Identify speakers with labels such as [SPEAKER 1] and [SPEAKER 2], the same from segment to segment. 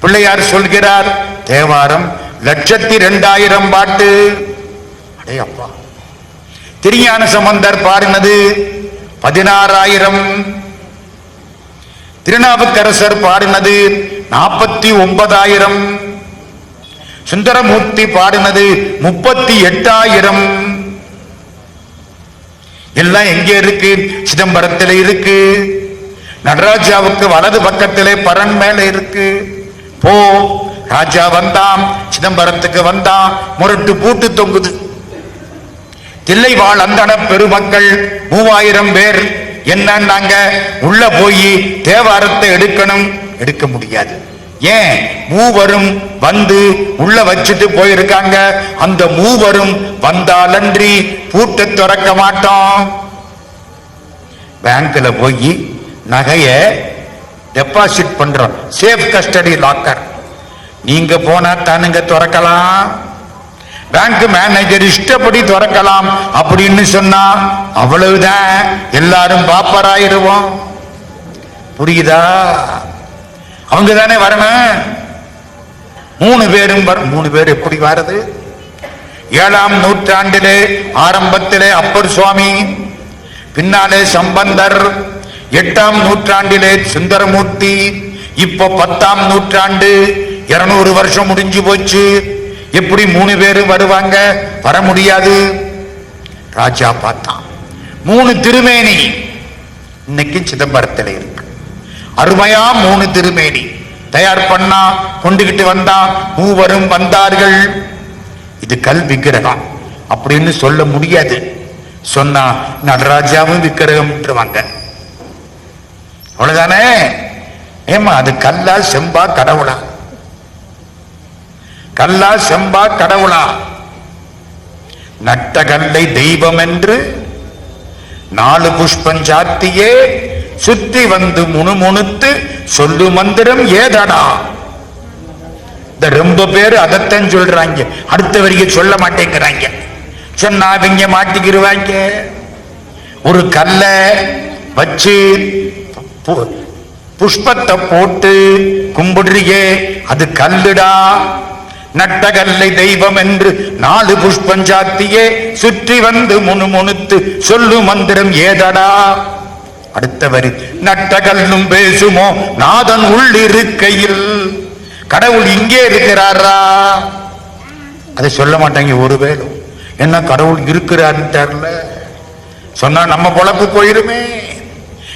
[SPEAKER 1] பிள்ளையார் சொல்கிறார் தேவாரம் லட்சத்தி ரெண்டாயிரம் பாட்டு. அடே அப்பா. திருஞான சம்பந்தர் பாடினது பதினாறாயிரம். திருநாவுக்கரசர் பாடினது நாற்பத்தி ஒன்பதாயிரம் சுந்தரமூர்த்தி பாடினது முப்பத்தி எட்டாயிரம் எல்லாம் எங்க இருக்கு? சிதம்பரத்தில் இருக்கு. நடராஜாவுக்கு வலது பக்கத்திலே பரன் மேல இருக்கு. போ. ராஜா வந்தான் சிதம்பரத்துக்கு வந்தான் முரட்டு பூட்டு தொங்குது. தில்லைவாழ் அந்தன பெருமக்கள் மூவாயிரம் பேர். என்னன்னாங்க? உள்ள போய் தேவாரத்தை எடுக்கணும். எடுக்க முடியாது. ஏன்? மூவரும் வந்து உள்ள வச்சுட்டு போயிருக்காங்க. அந்த மூவரும் வந்தாலன்றி பூட்டை திறக்க மாட்டோம். பேங்க்ல போய் நகைய டெபாசிட் பண்றோம். சேஃப் கஸ்டடி லாக்கர் நீங்க போனா தானுங்க திறக்கலாம். பேங்க் மேனேஜர் இஷ்டப்படி திறக்கலாம். அப்படின்னு சொன்னா அவ்வளவுதான். எல்லாரும் பாப்பராயிருவோம். புரியுதா? அவங்க தானே வரணும். மூணு பேரும் வர மூணு பேர் எப்படி வருது ஏழாம் நூற்றாண்டிலே ஆரம்பத்திலே அப்பர் சுவாமி பின்னாலே சம்பந்தர் எட்டாம் நூற்றாண்டிலே சுந்தரமூர்த்தி இப்போ பத்தாம் நூற்றாண்டு. இருநூறு வருஷம் முடிஞ்சு போச்சு. எப்படி மூணு பேரும் வருவாங்க? வர முடியாது. ராஜா பார்த்தான். மூணு திருமேனி இன்னைக்கு சிதம்பரத்தில் இருக்கு. அருமையா மூணு திருமேனி. தயார் பண்ணா கொண்டுகிட்டு வந்தா மூவரும் வந்தார்கள். இது கல் விக்கிரகம் அப்படின்னு சொல்ல முடியாது. சொன்னா நடராஜாவும் விக்கிரகம் விட்டுருவாங்க அவ்வளவுதானே? ஏமா அது கல்லா செம்பா கடவுளா? கல்லா செம்பா கடவுளா? நட்ட கல்லை தெய்வம் என்று நாலு புஷ்பம் சாத்தியே சுத்தி வந்து முணுமுணுத்து சொல்லு மந்திரம் ஏதடா? இந்த ரொம்ப பேர் அதைத்தான் சொல்றாங்க. அடுத்த வரைக்கும் சொல்ல மாட்டேங்கிறாங்க. சொன்னா அவங்க மாட்டிக்கிடுவாங்க ஒரு கல்ல வச்சு புஷ்பத்தை போட்டு கும்பிடுறியே அது கல்லுடா. நட்ட கல்லை தெய்வம் என்று நாலு புஷ்பம் சாத்தியே சுற்றி வந்து முணுமுணுத்து சொல்லு மந்திரம் ஏதடா. அடுத்தவர் நட்ட கல்லும் பேசுமோ நாதன் உள்ளிருக்கையில். கடவுள் இங்கே இருக்கிறாரா. அதை சொல்ல மாட்டாங்க ஒரு என்ன கடவுள் இருக்கிறாருன்னு சொன்னா நம்ம பொழப்பு போயிருமே.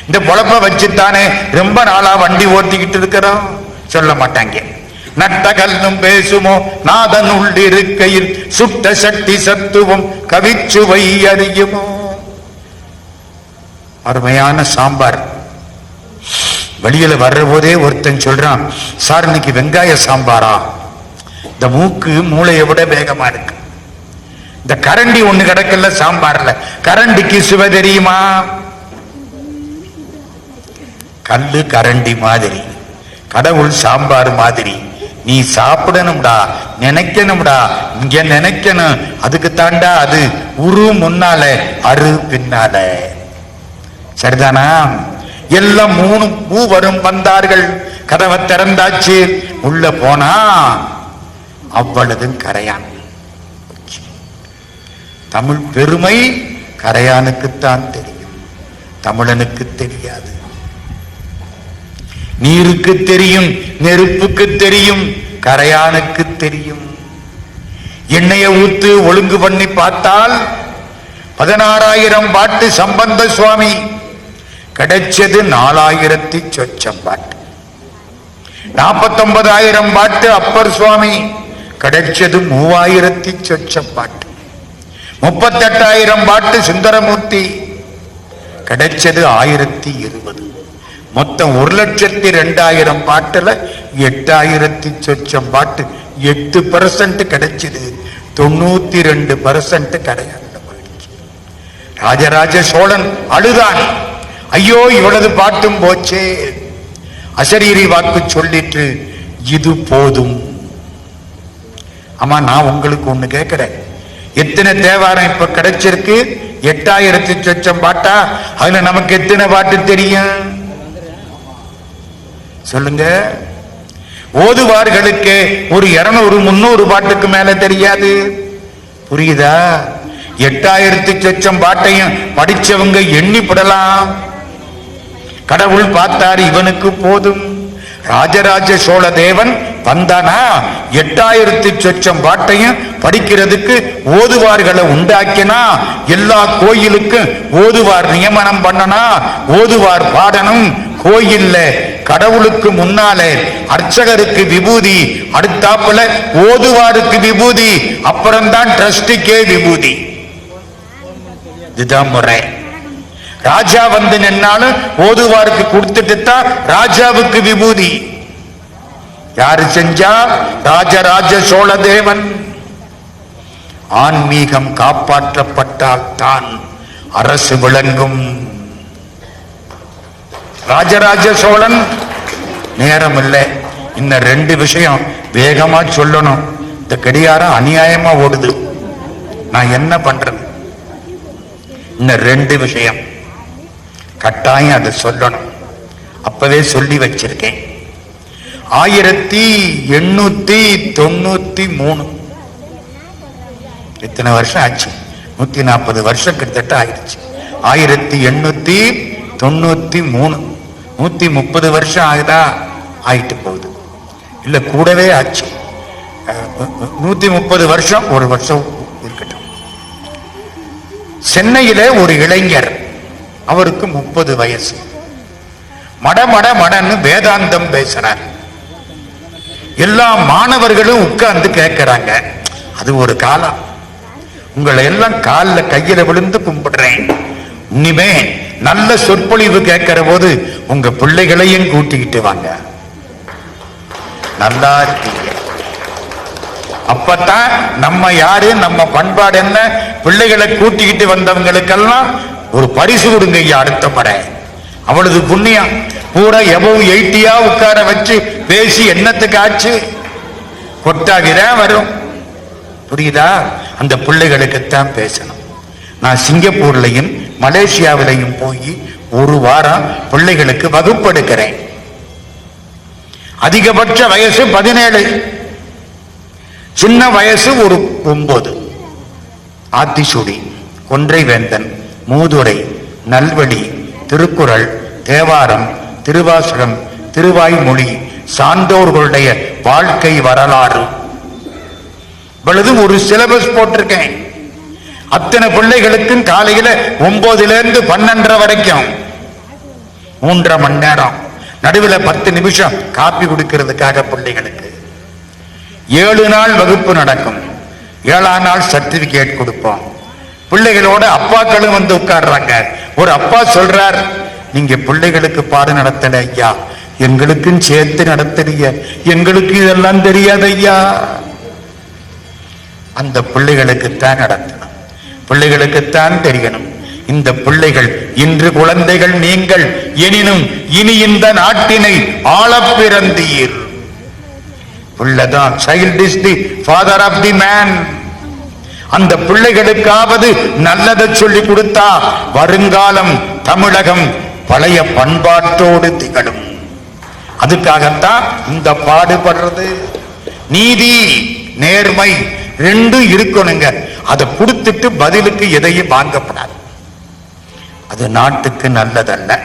[SPEAKER 1] இந்த பொழப்ப வச்சுத்தானே ரொம்ப நாளா வண்டி ஓட்டிக்கிட்டு இருக்கிறோம் சொல்ல மாட்டாங்க. நட்ட கல்லும் பேசுமோ நாதன் உள்ளிருக்கையில் சுட்ட சக்தி சத்துவம் கவிச்சுவை அறியுமோ? அருமையான சாம்பார். வெளியில வர்ற போதே ஒருத்தன் சொல்றான் சார் இன்னைக்கு வெங்காய சாம்பாரா? இந்த மூக்கு மூளையை விட வேகமா இருக்கு. இந்த கரண்டி ஒண்ணு கிடக்கல சாம்பார்ல கரண்டிக்கு சுவை தெரியுமா? கல்லு கரண்டி மாதிரி கடவுள் சாம்பார் மாதிரி. நீ சாப்பிடணும்டா நினைக்கணும்டா இங்க நினைக்கணும். அதுக்கு தாண்டா அது உரு முன்னால அரு பின்னால. சரிதானா? எல்லாம் மூணு மூவரும் வந்தார்கள். கதவை திறந்தாச்சு. உள்ள போனா அவ்வளதும் கரையான். தமிழ் பெருமை கரையானுக்குத்தான் தெரியும். தமிழனுக்கு தெரியாது. நீருக்கு தெரியும் நெருப்புக்கு தெரியும் கரையானுக்கு தெரியும். எண்ணெயை ஊத்து ஒழுங்கு பண்ணி பார்த்தால் பதினாறாயிரம் பாட்டு சம்பந்த சுவாமி. கிடைச்சது நாலாயிரத்தி சொச்சம் பாட்டு நாற்பத்தொன்பதாயிரம் பாட்டு அப்பர் சுவாமி. கிடைச்சது மூவாயிரத்தி சொச்சம் பாட்டு முப்பத்தெட்டாயிரம் பாட்டு சுந்தரமூர்த்தி. கிடைச்சது ஆயிரத்தி இருபது. மொத்தம் ஒரு லட்சத்தி ரெண்டாயிரம் பாட்டுல எட்டாயிரத்தி சொச்சம் பாட்டு. எட்டு பர்சன்ட் கிடைச்சது. தொண்ணூத்தி ரெண்டு பர்சன்ட் கிடையாது போயிடுச்சு. ராஜராஜ சோழன் அழுதான். ஐயோ இவ்வளவு பாட்டும் போச்சே. அசரீரி வாக்கு சொல்லிட்டு இது போதும். ஆமா நான் உங்களுக்கு ஒண்ணு கேட்கிறேன். எத்தனை தேவாரம் இப்ப கிடைச்சிருக்கு? எட்டாயிரத்தி சொச்சம் பாட்டா? அதுல நமக்கு எத்தனை பாட்டு தெரியும்? சொல்லுங்க. ஓதுவார்களுக்கு ஒரு இருநூறு முன்னூறு பாட்டுக்கு மேல தெரியாது. புரியுதா? எட்டாயிரத்தி சொச்சம் பாட்டையும் படிச்சவங்க எண்ணிப்படலாம் கடவுள் பார்த்தார் இவனுக்கு போதும். ராஜராஜ சோழ தேவன் வந்தானா? எட்டாயிரத்தி சொச்சம் பாட்டையும் படிக்கிறதுக்கு ஓதுவார்களை உண்டாக்கினா? எல்லா கோயிலுக்கும் ஓதுவார் நியமனம் பண்ணனா? ஓதுவார் பாடணும். கோயில்ல கடவுளுக்கு முன்னாலே அர்ச்சகருக்கு விபூதி அடுத்தாப்புல ஓதுவாருக்கு விபூதி அப்புறம்தான் ட்ரஸ்டுக்கே விபூதி. இதுதான் முறை. ராஜா வந்து நின்னாலும் ஓதுவாருக்கு கொடுத்துட்டு தான் ராஜாவுக்கு விபூதி. யாரு செஞ்சா? ராஜராஜ சோழ தேவன் ஆன்மீகம் காப்பாற்றப்பட்டால் தான் அரசு விளங்கும். ராஜராஜ சோழன்? நேரம் இல்லை இந்த ரெண்டு விஷயம் வேகமா சொல்லணும். இந்த கடிகாரம் அநியாயமா ஓடுது. நான் என்ன பண்றது? இன்னும் ரெண்டு விஷயம். கட்டாயம் அதை சொல்லணும். அப்பவே சொல்லி வச்சிருக்கேன். ஆயிரத்தி எண்ணூத்தி தொண்ணூத்தி மூணு. இத்தனை வருஷம் ஆச்சு? நூத்தி நாற்பது வருஷம் கிட்டத்தட்ட ஆயிடுச்சு. ஆயிரத்தி எண்ணூத்தி தொண்ணூத்தி மூணு. நூத்தி முப்பது வருஷம் ஆகுதா? ஆயிட்டு போகுது. இல்ல கூடவே ஆச்சு. நூற்றி நூத்தி முப்பது வருஷம் ஒரு வருஷம் இருக்கட்டும். சென்னையிலே ஒரு இளைஞர் அவருக்கு முப்பது வயசு. மட மட மடன்னு வேதாந்தம் பேசுறார். எல்லா மாணவர்களும் உட்கார்ந்து கேட்கிறாங்க அது ஒரு காலம். உங்களை எல்லாம் காலில் கையில விழுந்து கும்பிடுறேன். இனிமே நல்ல சொற்பொழிவு கேட்கிற போது உங்க பிள்ளைகளையும் கூட்டிக்கிட்டு வாங்க. நல்லா இருக்கீங்க. அப்பதான் நம்ம யாரு நம்ம பண்பாடு என்ன? பிள்ளைகளை கூட்டிக்கிட்டு வந்தவங்களுக்கெல்லாம் ஒரு பரிசு கொடுங்க ஐயா அடுத்த படை. அவளது புண்ணியம். பூரா எவ்வளவு எயிட்டியா உட்கார வச்சு பேசி என்னத்துக்கு ஆச்சு? கொட்டாகிதான் வரும். புரியுதா? அந்த பிள்ளைகளுக்குத்தான் பேசணும். நான் சிங்கப்பூர்லையும் மலேசியாவிலையும் போய் ஒரு வாரம் பிள்ளைகளுக்கு வகுப்பெடுக்கிறேன். அதிகபட்ச வயசு பதினேழு. சின்ன வயசு ஒரு ஒன்பது ஆத்திசூடி கொன்றைவேந்தன் மூதுரை நல்வழி திருக்குறள் தேவாரம் திருவாசகம் திருவாய்மொழி சான்றோர்களுடைய வாழ்க்கை வரலாறு. இவ்வளவு ஒரு சிலபஸ் போட்டிருக்கேன். அத்தனை பிள்ளைகளுக்கும் காலையில ஒன்பதுல இருந்து பன்னெண்டரை வரைக்கும். மூன்றரை மணி நேரம். நடுவுல பத்து நிமிஷம் காப்பி கொடுக்கிறதுக்காக பிள்ளைகளுக்கு. ஏழு நாள் வகுப்பு நடக்கும். ஏழாம் நாள் சர்டிபிகேட் கொடுப்போம். பிள்ளைகளோட அப்பாக்களும் வந்து உட்கார்றாங்க. ஒரு அப்பா சொல்றார் நீங்க பிள்ளைகளுக்கு பாடம் நடத்தல ஐயா. எங்களுக்கும் சேர்த்து நடத்துறீங்க. எங்களுக்கு இதெல்லாம் தெரியாது ஐயா. அந்த பிள்ளைகளுக்குத்தான் நடத்தணும். பிள்ளைகளுக்குத்தான் தெரியணும் இந்த பிள்ளைகள் இன்று குழந்தைகள் நீங்கள் எனினும் இனி இந்த நாட்டினை ஆள பிறந்தீர் உள்ளதான் child is the father of the man அந்த பிள்ளைகளுக்காவது நல்லதை சொல்லி கொடுத்தா வருங்காலம் தமிழகம் பழைய பண்பாட்டோடு திகழும். அதுக்காகத்தான் இந்த பாடுபடுறது. நீதி நேர்மை ரெண்டும் இருக்கணுங்க. அதை கொடுத்துட்டு பதிலுக்கு எதையும் வாங்கப்படாது. அது நாட்டுக்கு நல்லதல்ல.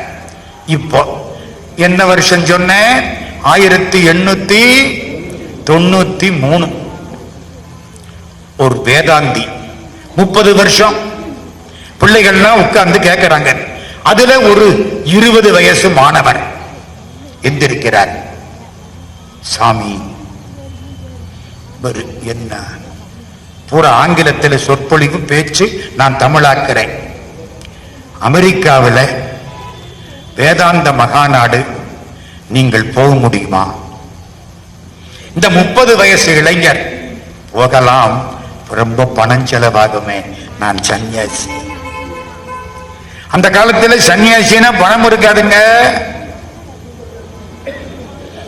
[SPEAKER 1] இப்போ என்ன வருஷம் சொன்ன ஆயிரத்தி எண்ணூத்தி தொண்ணூத்தி மூணு. ஒரு வேதாந்தி. முப்பது வருஷம். பிள்ளைகள்லாம் உட்கார்ந்து கேட்கிறாங்க அதுல ஒரு இருபது வயசு மாணவர் எந்திருக்கிறார். சாமி என்ன? பூரா ஆங்கிலத்தில் சொற்பொழிவு பேச்சு நான் தமிழாக்கிறேன். அமெரிக்காவில் வேதாந்த மகாநாடு நீங்கள் போக முடியுமா? இந்த முப்பது வயசு இளைஞர் போகலாம். ரொம்ப பணம் செலவாகுமே. நான் சன்னியாசி. அந்த காலத்தில் சன்னியாசினா பணம் இருக்காதுங்க.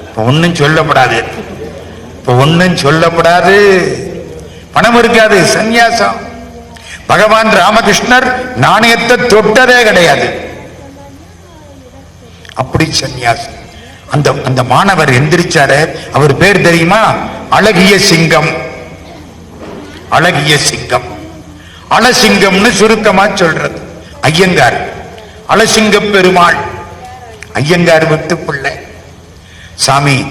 [SPEAKER 1] இப்ப ஒன்னும் சொல்லப்படாது இப்ப ஒன்னும் சொல்லப்படாது பணம் இருக்காது சந்நியாசம். பகவான் ராமகிருஷ்ணர் நாணயத்தை தொட்டதே கிடையாது. அப்படி சந்நியாசம். அந்த அந்த மாணவர் எந்திரிச்சாரு. அவர் பேர் தெரியுமா? அழகிய சிங்கம். அழகிய சிங்கம். அலசிங்கம்னு சுருக்கமா சொல்றது. ஐயங்கார். அலசிங்க பெருமாள். ஐயங்கார் விட்டு பிள்ளை. சாமி